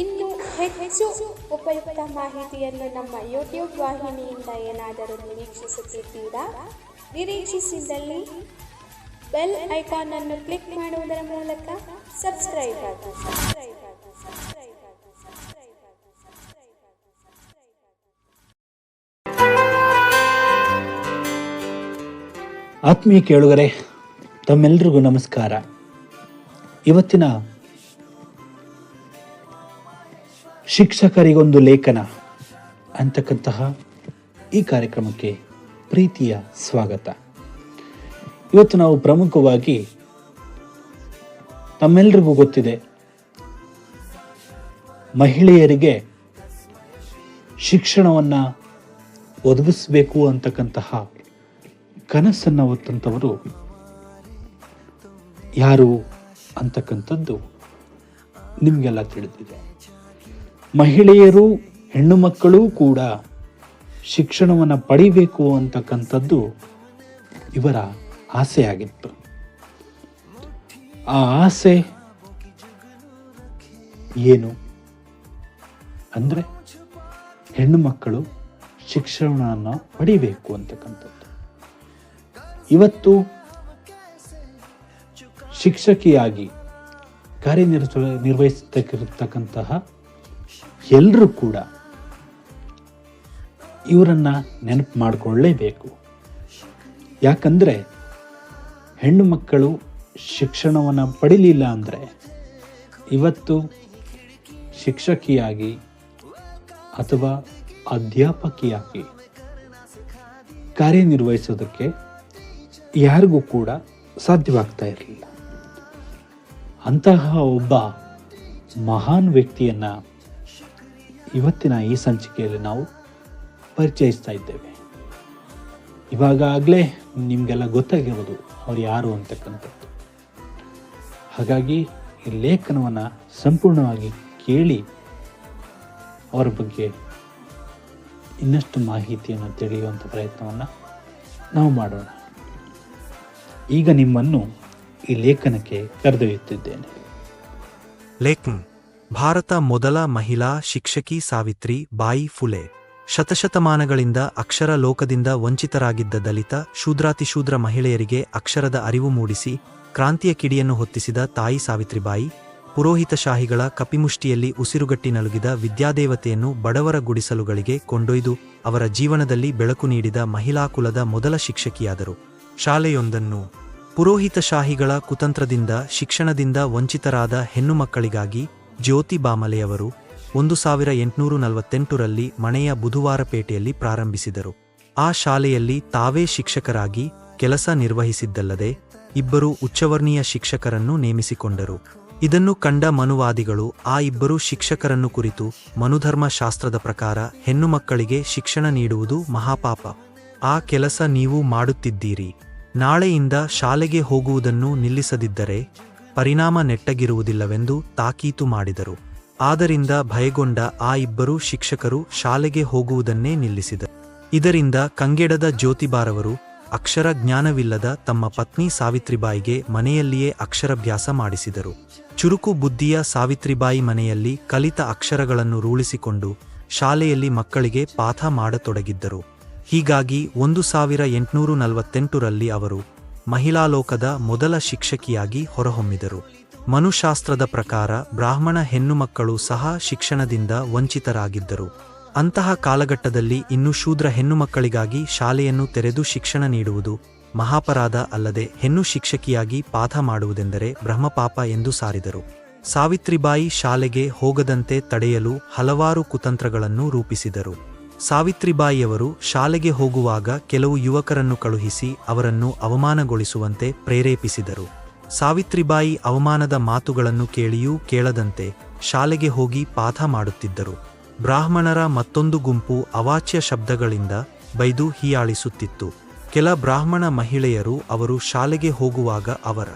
ಇನ್ನು ಹೆಚ್ಚು ಉಪಯುಕ್ತ ಮಾಹಿತಿಯನ್ನು ನಮ್ಮ ಯೂಟ್ಯೂಬ್ ವಾಹಿನಿಯಿಂದ ಏನಾದರೂ ನಿರೀಕ್ಷಿಸುತ್ತಿದ್ದೀರಾ? ನಿರೀಕ್ಷಿಸಿದಲ್ಲಿ ಬೆಲ್ ಐಕಾನ್ ಅನ್ನು ಕ್ಲಿಕ್ ಮಾಡುವುದರ ಮೂಲಕ ಸಬ್ಸ್ಕ್ರೈಬ್ ಆಗಿ. ಆಗಿ ಆಗಿ ಆಗಿ ಆಗಿ ಸಬ್ಸ್ಕ್ರೈಬ್ ಆಗಿ ಆತ್ಮೀಯ ಕೇಳುಗರೆ ತಮ್ಮೆಲ್ಲರಿಗೂ ನಮಸ್ಕಾರ. ಇವತ್ತಿನ ಶಿಕ್ಷಕರಿಗೊಂದು ಲೇಖನ. ಅಂತಕ್ಕಂತಹ ಈ ಕಾರ್ಯಕ್ರಮಕ್ಕೆ ಪ್ರೀತಿಯ ಸ್ವಾಗತ. ಇವತ್ತು ನಾವು ಪ್ರಮುಖವಾಗಿ ತಮ್ಮೆಲ್ರಿಗೂ ಗೊತ್ತಿದೆ. ಮಹಿಳೆಯರಿಗೆ ಶಿಕ್ಷಣವನ್ನು ಒದಗಿಸಬೇಕು ಅಂತಕ್ಕಂತಹ ಕನಸನ್ನು ಹೊತ್ತಂಥವರು ಯಾರು ಅಂತಕ್ಕಂಥದ್ದು ನಿಮಗೆಲ್ಲ ತಿಳಿದಿದೆ. ಮಹಿಳೆಯರು ಹೆಣ್ಣು ಮಕ್ಕಳು ಕೂಡ ಶಿಕ್ಷಣವನ್ನು ಪಡಿಬೇಕು ಅಂತಕ್ಕಂಥದ್ದು ಇವರ ಆಸೆಯಾಗಿತ್ತು. ಆ ಆಸೆ ಏನು ಅಂದರೆ ಹೆಣ್ಣು ಮಕ್ಕಳು ಶಿಕ್ಷಣವನ್ನು ಪಡಿಬೇಕು ಅಂತಕ್ಕಂಥದ್ದು. ಇವತ್ತು ಶಿಕ್ಷಕಿಯಾಗಿ ಕಾರ್ಯನಿರ್ವ ನಿರ್ವಹಿಸತಕ್ಕಿರತಕ್ಕಂತಹ ಎಲ್ಲರೂ ಕೂಡ ಇವರನ್ನು ನೆನಪು ಮಾಡಿಕೊಳ್ಳಲೇಬೇಕು ಯಾಕಂದರೆ ಹೆಣ್ಣು ಮಕ್ಕಳು ಶಿಕ್ಷಣವನ್ನು ಪಡೀಲಿಲ್ಲ ಅಂದರೆ ಇವತ್ತು ಶಿಕ್ಷಕಿಯಾಗಿ ಅಥವಾ ಅಧ್ಯಾಪಕಿಯಾಗಿ ಕಾರ್ಯನಿರ್ವಹಿಸೋದಕ್ಕೆ ಯಾರಿಗೂ ಕೂಡ ಸಾಧ್ಯವಾಗ್ತಾ ಇರಲಿಲ್ಲ. ಅಂತಹ ಒಬ್ಬ ಮಹಾನ್ ವ್ಯಕ್ತಿಯನ್ನ ಇವತ್ತಿನ ಈ ಸಂಚಿಕೆಯಲ್ಲಿ ನಾವು ಪರಿಚಯಿಸ್ತಾ ಇದ್ದೇವೆ. ಇವಾಗ ಆಗಲೇ ನಿಮಗೆಲ್ಲ ಗೊತ್ತಾಗಿರೋದು ಅವ್ರು ಯಾರು ಅಂತಕ್ಕಂಥದ್ದು ಹಾಗಾಗಿ ಈ ಲೇಖನವನ್ನು ಸಂಪೂರ್ಣವಾಗಿ ಕೇಳಿ ಅವರ ಬಗ್ಗೆ ಇನ್ನಷ್ಟು ಮಾಹಿತಿಯನ್ನು ತಿಳಿಯುವಂಥ ಪ್ರಯತ್ನವನ್ನು ನಾವು ಮಾಡೋಣ. ಈಗ ನಿಮ್ಮನ್ನು ಈ ಲೇಖನಕ್ಕೆ ಕರೆದೊಯ್ಯುತ್ತಿದ್ದೇನೆ. ಲೇಖನ್. ಭಾರತ ಮೊದಲ ಮಹಿಳಾ ಶಿಕ್ಷಕಿ ಸಾವಿತ್ರಿ ಬಾಯಿ ಫುಲೆ. ಶತಶತಮಾನಗಳಿಂದ ಅಕ್ಷರ ಲೋಕದಿಂದ ವಂಚಿತರಾಗಿದ್ದ ದಲಿತ, ಶೂದ್ರಾತಿಶೂದ್ರ ಮಹಿಳೆಯರಿಗೆ ಅಕ್ಷರದ ಅರಿವು ಮೂಡಿಸಿ ಕ್ರಾಂತಿಯ ಕಿಡಿಯನ್ನು ಹೊತ್ತಿಸಿದ ತಾಯಿ ಸಾವಿತ್ರಿಬಾಯಿ, ಪುರೋಹಿತಶಾಹಿಗಳ ಕಪಿಮುಷ್ಟಿಯಲ್ಲಿ ಉಸಿರುಗಟ್ಟಿ ನಲುಗಿದ ವಿದ್ಯಾದೇವತೆಯನ್ನು ಬಡವರ ಗುಡಿಸಲುಗಳಿಗೆ ಕೊಂಡೊಯ್ದು ಅವರ ಜೀವನದಲ್ಲಿ ಬೆಳಕು ನೀಡಿದ ಮಹಿಳಾ ಕುಲದ ಮೊದಲ ಶಿಕ್ಷಕಿಯಾದರು. ಶಾಲೆಯೊಂದನ್ನು ಪುರೋಹಿತಶಾಹಿಗಳ ಕುತಂತ್ರದಿಂದ, ಶಿಕ್ಷಣದಿಂದ ವಂಚಿತರಾದ ಹೆಣ್ಣು ಮಕ್ಕಳಿಗಾಗಿ ಜ್ಯೋತಿ ಬಾಮಲೆಯವರು ಒಂದು ಸಾವಿರ ಎಂಟುನೂರು ನಲವತ್ತೆಂಟರಲ್ಲಿ ಮನೆಯ ಬುಧವಾರಪೇಟೆಯಲ್ಲಿ ಪ್ರಾರಂಭಿಸಿದರು. ಆ ಶಾಲೆಯಲ್ಲಿ ತಾವೇ ಶಿಕ್ಷಕರಾಗಿ ಕೆಲಸ ನಿರ್ವಹಿಸಿದ್ದಲ್ಲದೆ ಇಬ್ಬರು ಉಚ್ಚವರ್ಣೀಯ ಶಿಕ್ಷಕರನ್ನು ನೇಮಿಸಿಕೊಂಡರು. ಇದನ್ನು ಕಂಡ ಮನುವಾದಿಗಳು, ಆ ಇಬ್ಬರು ಶಿಕ್ಷಕರನ್ನು ಕುರಿತು ಮನುಧರ್ಮ ಶಾಸ್ತ್ರದ ಪ್ರಕಾರ ಹೆಣ್ಣು ಮಕ್ಕಳಿಗೆ ಶಿಕ್ಷಣ ನೀಡುವುದು ಮಹಾಪಾಪ. ಆ ಕೆಲಸ ನೀವು ಮಾಡುತ್ತಿದ್ದೀರಿ. ನಾಳೆಯಿಂದ ಶಾಲೆಗೆ ಹೋಗುವುದನ್ನು ನಿಲ್ಲಿಸದಿದ್ದರೆ ಪರಿಣಾಮ ನೆಟ್ಟಗಿರುವುದಿಲ್ಲವೆಂದು ತಾಕೀತು ಮಾಡಿದರು. ಆದ್ದರಿಂದ ಭಯಗೊಂಡ ಆ ಇಬ್ಬರು ಶಿಕ್ಷಕರು ಶಾಲೆಗೆ ಹೋಗುವುದನ್ನೇ ನಿಲ್ಲಿಸಿದರು. ಇದರಿಂದ ಕಂಗೆಡದ ಜ್ಯೋತಿಬಾರವರು ಅಕ್ಷರ ಜ್ಞಾನವಿಲ್ಲದ ತಮ್ಮ ಪತ್ನಿ ಸಾವಿತ್ರಿಬಾಯಿಗೆ ಮನೆಯಲ್ಲಿಯೇ ಅಕ್ಷರಭ್ಯಾಸ ಮಾಡಿಸಿದರು. ಚುರುಕು ಬುದ್ಧಿಯ ಸಾವಿತ್ರಿಬಾಯಿ ಮನೆಯಲ್ಲಿ ಕಲಿತ ಅಕ್ಷರಗಳನ್ನು ರೂಳಿಸಿಕೊಂಡು ಶಾಲೆಯಲ್ಲಿ ಮಕ್ಕಳಿಗೆ ಪಾಠ ಮಾಡತೊಡಗಿದ್ದರು. ಹೀಗಾಗಿ ಒಂದು ಸಾವಿರ ಎಂಟುನೂರು ನಲವತ್ತೆಂಟರಲ್ಲಿ ಅವರು ಮಹಿಳಾ ಲೋಕದ ಮೊದಲ ಶಿಕ್ಷಕಿಯಾಗಿ ಹೊರಹೊಮ್ಮಿದರು. ಮನುಶಾಸ್ತ್ರದ ಪ್ರಕಾರ ಬ್ರಾಹ್ಮಣ ಹೆಣ್ಣುಮಕ್ಕಳು ಸಹ ಶಿಕ್ಷಣದಿಂದ ವಂಚಿತರಾಗಿದ್ದರು. ಅಂತಹ ಕಾಲಘಟ್ಟದಲ್ಲಿ ಇನ್ನು ಶೂದ್ರ ಹೆಣ್ಣುಮಕ್ಕಳಿಗಾಗಿ ಶಾಲೆಯನ್ನು ತೆರೆದು ಶಿಕ್ಷಣ ನೀಡುವುದು ಮಹಾಪರಾಧ ಅಲ್ಲದೆ ಹೆಣ್ಣು ಶಿಕ್ಷಕಿಯಾಗಿ ಪಾಠ ಮಾಡುವುದೆಂದರೆ ಬ್ರಹ್ಮಪಾಪ ಎಂದು ಸಾರಿದರು. ಸಾವಿತ್ರಿಬಾಯಿ ಶಾಲೆಗೆ ಹೋಗದಂತೆ ತಡೆಯಲು ಹಲವಾರು ಕುತಂತ್ರಗಳನ್ನು ರೂಪಿಸಿದರು. ಸಾವಿತ್ರಿಬಾಯಿಯವರು ಶಾಲೆಗೆ ಹೋಗುವಾಗ ಕೆಲವು ಯುವಕರನ್ನು ಕಳುಹಿಸಿ ಅವರನ್ನು ಅವಮಾನಗೊಳಿಸುವಂತೆ ಪ್ರೇರೇಪಿಸಿದರು. ಸಾವಿತ್ರಿಬಾಯಿ ಅವಮಾನದ ಮಾತುಗಳನ್ನು ಕೇಳಿಯೂ ಕೇಳದಂತೆ ಶಾಲೆಗೆ ಹೋಗಿ ಪಾಠ ಮಾಡುತ್ತಿದ್ದರು. ಬ್ರಾಹ್ಮಣರ ಮತ್ತೊಂದು ಗುಂಪು ಅವಾಚ್ಯ ಶಬ್ದಗಳಿಂದ ಬೈದು ಹೀಯಾಳಿಸುತ್ತಿತ್ತು. ಕೆಲ ಬ್ರಾಹ್ಮಣ ಮಹಿಳೆಯರು ಅವರು ಶಾಲೆಗೆ ಹೋಗುವಾಗ ಅವರ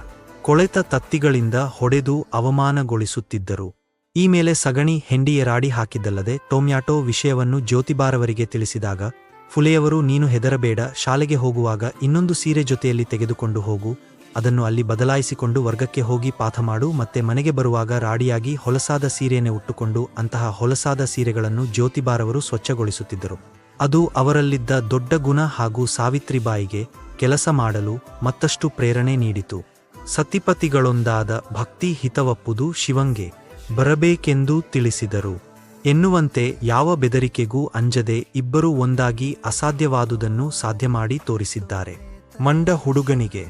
ಕೊಳೆತ ತತ್ತಿಗಳಿಂದ ಹೊಡೆದು ಅವಮಾನಗೊಳಿಸುತ್ತಿದ್ದರು. ಈ ಮೇಲೆ ಸಗಣಿ ಹೆಂಡಿಯರಾಡಿ ಹಾಕಿದ್ದಲ್ಲದೆ ಟೊಮ್ಯಾಟೊ ವಿಷಯವನ್ನು ಜ್ಯೋತಿಬಾರವರಿಗೆ ತಿಳಿಸಿದಾಗ, ಫುಲೆಯವರು, ನೀನು ಹೆದರಬೇಡ, ಶಾಲೆಗೆ ಹೋಗುವಾಗ ಇನ್ನೊಂದು ಸೀರೆ ಜೊತೆಯಲ್ಲಿ ತೆಗೆದುಕೊಂಡು ಹೋಗು, ಅದನ್ನು ಅಲ್ಲಿ ಬದಲಾಯಿಸಿಕೊಂಡು ವರ್ಗಕ್ಕೆ ಹೋಗಿ ಪಾಠ ಮಾಡು ಮತ್ತೆ ಮನೆಗೆ ಬರುವಾಗ ರಾಡಿಯಾಗಿ ಹೊಲಸಾದ ಸೀರೆಯನ್ನೇ ಉಟ್ಟುಕೊಂಡು ಅಂತಹ ಹೊಲಸಾದ ಸೀರೆಗಳನ್ನು ಜ್ಯೋತಿಬಾರವರು ಸ್ವಚ್ಛಗೊಳಿಸುತ್ತಿದ್ದರು. ಅದು ಅವರಲ್ಲಿದ್ದ ದೊಡ್ಡ ಗುಣ ಹಾಗೂ ಸಾವಿತ್ರಿಬಾಯಿಗೆ ಕೆಲಸ ಮಾಡಲು ಮತ್ತಷ್ಟು ಪ್ರೇರಣೆ ನೀಡಿತು. ಸತಿಪತಿಗಳೊಂದಾದ ಭಕ್ತಿ ಹಿತವಪ್ಪುದು ಶಿವಂಗೆ. ಬರಬೇಕೆಂದು ತಿಳಿಸಿದರು. ಎನ್ನುವಂತೆ ಯಾವ ಬೆದರಿಕೆಗೂ ಅಂಜದೆ ಇಬ್ಬರೂ ಒಂದಾಗಿ ಅಸಾಧ್ಯವಾದುದನ್ನು ಸಾಧ್ಯ ಮಾಡಿ ತೋರಿಸಿದ್ದಾರೆ. ಮಂಡ ಹುಡುಗನಿಗೆ.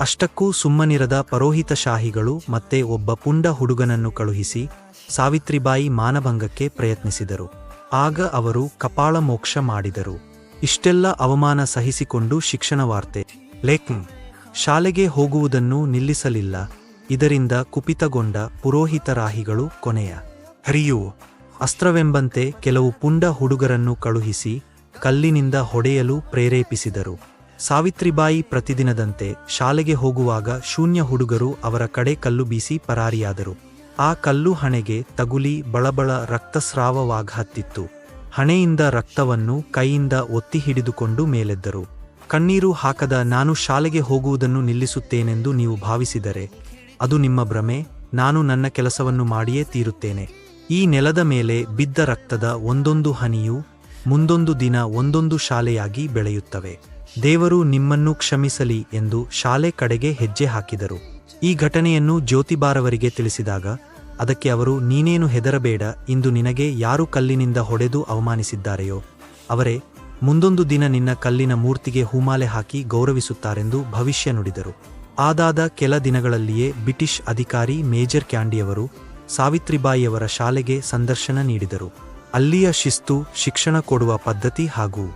ಅಷ್ಟಕ್ಕೂ ಸುಮ್ಮನಿರದ ಪರೋಹಿತ ಶಾಹಿಗಳು ಮತ್ತೆ ಒಬ್ಬ ಪುಂಡ ಹುಡುಗನನ್ನು ಕಳುಹಿಸಿ ಸಾವಿತ್ರಿಬಾಯಿ ಮಾನಭಂಗಕ್ಕೆ ಪ್ರಯತ್ನಿಸಿದರು. ಆಗ ಅವರು ಕಪಾಳ ಮೋಕ್ಷ ಮಾಡಿದರು. ಇಷ್ಟೆಲ್ಲ ಅವಮಾನ ಸಹಿಸಿಕೊಂಡು ಶಿಕ್ಷಣ ವಾರ್ತೆ. ಲೇಖನ್ ಶಾಲೆಗೆ ಹೋಗುವುದನ್ನು ನಿಲ್ಲಿಸಲಿಲ್ಲ. ಇದರಿಂದ ಕುಪಿತಗೊಂಡ ಪುರೋಹಿತರಾಹಿಗಳು ಕೊನೆಯ. ಹರಿಯು, ಅಸ್ತ್ರವೆಂಬಂತೆ ಕೆಲವು ಪುಂಡ ಹುಡುಗರನ್ನು ಕಳುಹಿಸಿ ಕಲ್ಲಿನಿಂದ ಹೊಡೆಯಲು ಪ್ರೇರೇಪಿಸಿದರು. ಸಾವಿತ್ರಿಬಾಯಿ ಪ್ರತಿದಿನದಂತೆ ಶಾಲೆಗೆ ಹೋಗುವಾಗ ಶೂನ್ಯ ಹುಡುಗರು ಅವರ ಕಡೆ ಕಲ್ಲು ಬೀಸಿ ಪರಾರಿಯಾದರು. ಆ ಕಲ್ಲು ಹಣೆಗೆ ತಗುಲಿ ಬಳಬಳ ರಕ್ತಸ್ರಾವವಾಗಹತ್ತಿತ್ತು. ಹಣೆಯಿಂದ ರಕ್ತವನ್ನು ಕೈಯಿಂದ ಒತ್ತಿ ಹಿಡಿದುಕೊಂಡು ಮೇಲೆದ್ದರು. ಕಣ್ಣೀರು ಹಾಕದ ನಾನು ಶಾಲೆಗೆ ಹೋಗುವುದನ್ನು ನಿಲ್ಲಿಸುತ್ತೇನೆಂದು ನೀವು ಭಾವಿಸಿದರೆ ಅದು ನಿಮ್ಮ ಭ್ರಮೆ, ನಾನು ನನ್ನ ಕೆಲಸವನ್ನು ಮಾಡಿಯೇ ತೀರುತ್ತೇನೆ. ಈ ನೆಲದ ಮೇಲೆ ಬಿದ್ದ ರಕ್ತದ ಒಂದೊಂದು ಹನಿಯು, ಮುಂದೊಂದು ದಿನ ಒಂದೊಂದು ಶಾಲೆಯಾಗಿ ಬೆಳೆಯುತ್ತವೆ. ದೇವರು ನಿಮ್ಮನ್ನು ಕ್ಷಮಿಸಲಿ ಎಂದು ಶಾಲೆ ಕಡೆಗೆ ಹೆಜ್ಜೆ ಹಾಕಿದರು. ಈ ಘಟನೆಯನ್ನು ಜ್ಯೋತಿಬಾರವರಿಗೆ ತಿಳಿಸಿದಾಗ, ಅದಕ್ಕೆ ಅವರು, ನೀನೇನು ಹೆದರಬೇಡ, ಇಂದು ನಿನಗೆ ಯಾರು ಕಲ್ಲಿನಿಂದ ಹೊಡೆದು ಅವಮಾನಿಸಿದ್ದಾರೆಯೋ? ಅವರೇ, ಮುಂದೊಂದು ದಿನ ನಿನ್ನ ಕಲ್ಲಿನ ಮೂರ್ತಿಗೆ ಹೂಮಾಲೆ ಹಾಕಿ ಗೌರವಿಸುತ್ತಾರೆಂದು ಭವಿಷ್ಯ ನುಡಿದರು. ಆದಾದ ಕೆಲ ದಿನಗಳಲ್ಲಿಯೇ ಬ್ರಿಟಿಷ್ ಅಧಿಕಾರಿ ಮೇಜರ್ ಕ್ಯಾಂಡಿಯವರು ಸಾವಿತ್ರಿಬಾಯಿಯವರ ಶಾಲೆಗೆ ಸಂದರ್ಶನ ನೀಡಿದರು. ಅಲ್ಲಿಯ ಶಿಸ್ತು, ಶಿಕ್ಷಣ ಕೊಡುವ ಪದ್ಧತಿ ಹಾಗೂ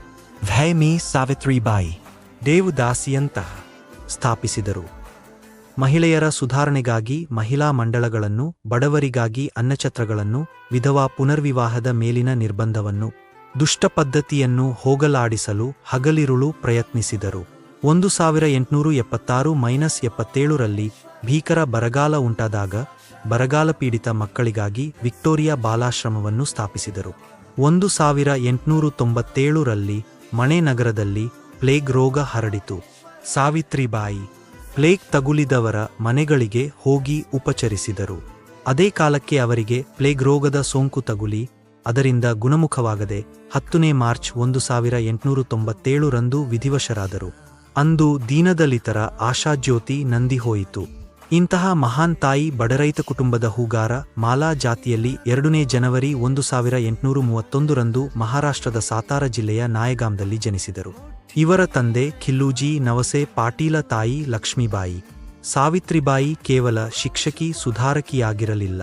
ಮೀ ಸಾವಿತ್ರಿಬಾಯಿ ದೇವದಾಸಿಯಂತಹ ಸ್ಥಾಪಿಸಿದರು. ಮಹಿಳೆಯರ ಸುಧಾರಣೆಗಾಗಿ ಮಹಿಳಾ ಮಂಡಳಗಳನ್ನು, ಬಡವರಿಗಾಗಿ ಅನ್ನಛತ್ರಗಳನ್ನು ವಿಧವಾ ಪುನರ್ವಿವಾಹದ ಮೇಲಿನ ನಿರ್ಬಂಧವನ್ನು, ದುಷ್ಟ ಪದ್ಧತಿಯನ್ನು ಹೋಗಲಾಡಿಸಲು ಹಗಲಿರುಳು ಪ್ರಯತ್ನಿಸಿದರು. ಒಂದು ಸಾವಿರ ಎಂಟುನೂರು ಎಪ್ಪತ್ತಾರು ಮೈನಸ್ ಎಪ್ಪತ್ತೇಳರಲ್ಲಿ ಭೀಕರ ಬರಗಾಲ ಉಂಟಾದಾಗ ಬರಗಾಲ ಪೀಡಿತ ಮಕ್ಕಳಿಗಾಗಿ ವಿಕ್ಟೋರಿಯಾ ಬಾಲಾಶ್ರಮವನ್ನು ಸ್ಥಾಪಿಸಿದರು. ಒಂದು ಸಾವಿರ ಎಂಟುನೂರು ತೊಂಬತ್ತೇಳರಲ್ಲಿ ಮಣೆ ನಗರದಲ್ಲಿ ಪ್ಲೇಗ್ ರೋಗ ಹರಡಿತು. ಸಾವಿತ್ರಿಬಾಯಿ, ಪ್ಲೇಗ್ ತಗುಲಿದವರ ಮನೆಗಳಿಗೆ ಹೋಗಿ ಉಪಚರಿಸಿದರು. ಅದೇ ಕಾಲಕ್ಕೆ ಅವರಿಗೆ ಪ್ಲೇಗ್ ರೋಗದ ಸೋಂಕು ತಗುಲಿ, ಅದರಿಂದ ಗುಣಮುಖವಾಗದೆ ಹತ್ತನೇ ಮಾರ್ಚ್ ಒಂದು ಸಾವಿರ ಎಂಟುನೂರು ತೊಂಬತ್ತೇಳರಂದು ವಿಧಿವಶರಾದರು. ಅಂದು ದೀನದಲಿತರ ಆಶಾಜ್ಯೋತಿ ನಂದಿ ಹೋಯಿತು. ಇಂತಹ ಮಹಾನ್ ತಾಯಿ ಬಡರೈತ ಕುಟುಂಬದ ಹೂಗಾರ ಮಾಲಾ ಜಾತಿಯಲ್ಲಿ ಎರಡನೇ ಜನವರಿ ಒಂದು ಸಾವಿರ ಎಂಟುನೂರು ಮೂವತ್ತೊಂದರಂದು ಮಹಾರಾಷ್ಟ್ರದ ಸಾತಾರ ಜಿಲ್ಲೆಯ ನಾಯಗಾಂದಲ್ಲಿ ಜನಿಸಿದರು. ಇವರ ತಂದೆ ಖಿಲ್ಲೂಜಿ ನವಸೆ ಪಾಟೀಲ ತಾಯಿ ಲಕ್ಷ್ಮೀಬಾಯಿ. ಸಾವಿತ್ರಿಬಾಯಿ ಕೇವಲ ಶಿಕ್ಷಕಿ ಸುಧಾರಕಿಯಾಗಿರಲಿಲ್ಲ.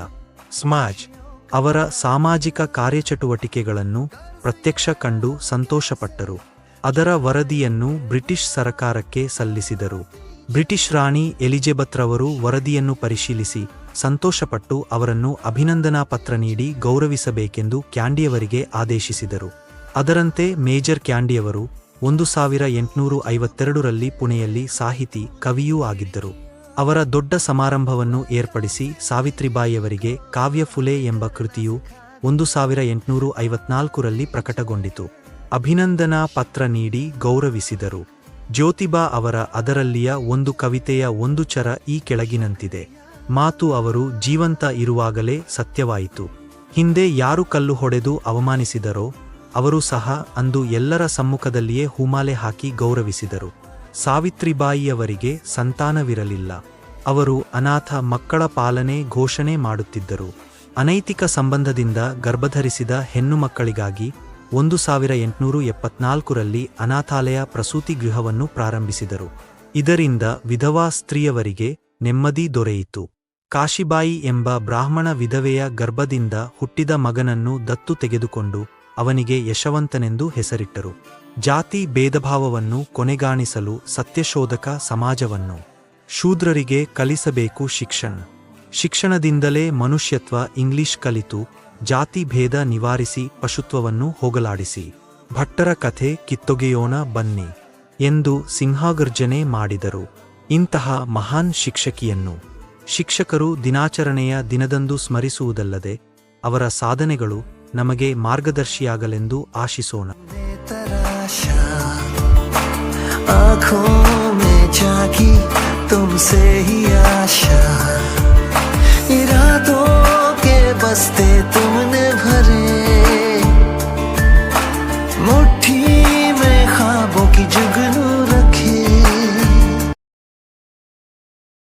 ಸ್ಮಾಜ್ ಅವರ ಸಾಮಾಜಿಕ ಕಾರ್ಯಚಟುವಟಿಕೆಗಳನ್ನು ಪ್ರತ್ಯಕ್ಷ ಕಂಡು ಸಂತೋಷಪಟ್ಟರು. ಅದರ ವರದಿಯನ್ನು ಬ್ರಿಟಿಷ್ ಸರಕಾರಕ್ಕೆ ಸಲ್ಲಿಸಿದರು. ಬ್ರಿಟಿಷ್ ರಾಣಿ ಎಲಿಜಬೆತ್ರವರು ವರದಿಯನ್ನು ಪರಿಶೀಲಿಸಿ ಸಂತೋಷಪಟ್ಟು ಅವರನ್ನು ಅಭಿನಂದನಾ ಪತ್ರ ನೀಡಿ ಗೌರವಿಸಬೇಕೆಂದು ಕ್ಯಾಂಡಿಯವರಿಗೆ ಆದೇಶಿಸಿದರು. ಅದರಂತೆ ಮೇಜರ್ ಕ್ಯಾಂಡಿಯವರು ಒಂದು ಸಾವಿರ ಎಂಟುನೂರು ಐವತ್ತೆರಡರಲ್ಲಿ ಪುಣೆಯಲ್ಲಿ ಸಾಹಿತಿ, ಕವಿಯೂ ಆಗಿದ್ದರು. ಅವರ ದೊಡ್ಡ ಸಮಾರಂಭವನ್ನು ಏರ್ಪಡಿಸಿ ಸಾವಿತ್ರಿಬಾಯಿಯವರಿಗೆ ಕಾವ್ಯ ಫುಲೆ ಎಂಬ ಕೃತಿಯು ಒಂದು ಸಾವಿರ ಎಂಟುನೂರು ಐವತ್ನಾಲ್ಕರಲ್ಲಿ ಪ್ರಕಟಗೊಂಡಿತು. ಅಭಿನಂದನಾ ಪತ್ರ ನೀಡಿ ಗೌರವಿಸಿದರು. ಜ್ಯೋತಿಬಾ ಅವರ ಅದರಲ್ಲಿಯ ಒಂದು ಕವಿತೆಯ ಒಂದು ಚರ ಈ ಕೆಳಗಿನಂತಿದೆ. ಮಾತು ಅವರು ಜೀವಂತ ಇರುವಾಗಲೇ ಸತ್ಯವಾಯಿತು. ಹಿಂದೆ ಯಾರು ಕಲ್ಲು ಹೊಡೆದು ಅವಮಾನಿಸಿದರೋ, ಅವರು ಸಹ ಅಂದು ಎಲ್ಲರ ಸಮ್ಮುಖದಲ್ಲಿಯೇ ಹೂಮಾಲೆ ಹಾಕಿ ಗೌರವಿಸಿದರು. ಸಾವಿತ್ರಿಬಾಯಿಯವರಿಗೆ ಸಂತಾನವಿರಲಿಲ್ಲ. ಅವರು ಅನಾಥ ಮಕ್ಕಳ ಪಾಲನೆ ಘೋಷಣೆ ಮಾಡುತ್ತಿದ್ದರು. ಅನೈತಿಕ ಸಂಬಂಧದಿಂದ ಗರ್ಭಧರಿಸಿದ ಹೆಣ್ಣು ಮಕ್ಕಳಿಗಾಗಿ ಒಂದು ಸಾವಿರ ಎಂಟುನೂರು ಎಪ್ಪತ್ನಾಲ್ಕರಲ್ಲಿ ಅನಾಥಾಲಯ ಪ್ರಸೂತಿ ಗೃಹವನ್ನು ಪ್ರಾರಂಭಿಸಿದರು. ಇದರಿಂದ ವಿಧವಾ ಸ್ತ್ರೀಯವರಿಗೆ ನೆಮ್ಮದಿ ದೊರೆಯಿತು. ಕಾಶಿಬಾಯಿ ಎಂಬ ಬ್ರಾಹ್ಮಣ ವಿಧವೆಯ ಗರ್ಭದಿಂದ ಹುಟ್ಟಿದ ಮಗನನ್ನು ದತ್ತು ತೆಗೆದುಕೊಂಡು ಅವನಿಗೆ ಯಶವಂತನೆಂದು ಹೆಸರಿಟ್ಟರು. ಜಾತಿ ಭೇದಭಾವವನ್ನು ಕೊನೆಗಾಣಿಸಲು ಸತ್ಯಶೋಧಕ ಸಮಾಜವನ್ನು ಶೂದ್ರರಿಗೆ ಕಲಿಸಬೇಕು ಶಿಕ್ಷಣ. ಶಿಕ್ಷಣದಿಂದಲೇ ಮನುಷ್ಯತ್ವ ಇಂಗ್ಲಿಷ್ ಕಲಿತು ಜಾತಿ ಭೇದ ನಿವಾರಿಸಿ ಪಶುತ್ವವನ್ನು ಹೋಗಲಾಡಿಸಿ ಭಟ್ಟರ ಕಥೆ ಕಿತ್ತೊಗೆಯೋಣ ಬನ್ನಿ ಎಂದು ಸಿಂಹಾಗರ್ಜನೆ ಮಾಡಿದರು ಇಂತಹ ಮಹಾನ್ ಶಿಕ್ಷಕಿಯನ್ನು ಶಿಕ್ಷಕರು ದಿನಾಚರಣೆಯ ದಿನದಂದು ಸ್ಮರಿಸುವುದಲ್ಲದೆ ಅವರ ಸಾಧನೆಗಳು ನಮಗೆ ಮಾರ್ಗದರ್ಶಿಯಾಗಲೆಂದು ಆಶಿಸೋಣ तराशा आंखों में जागी तुमसे ही आशा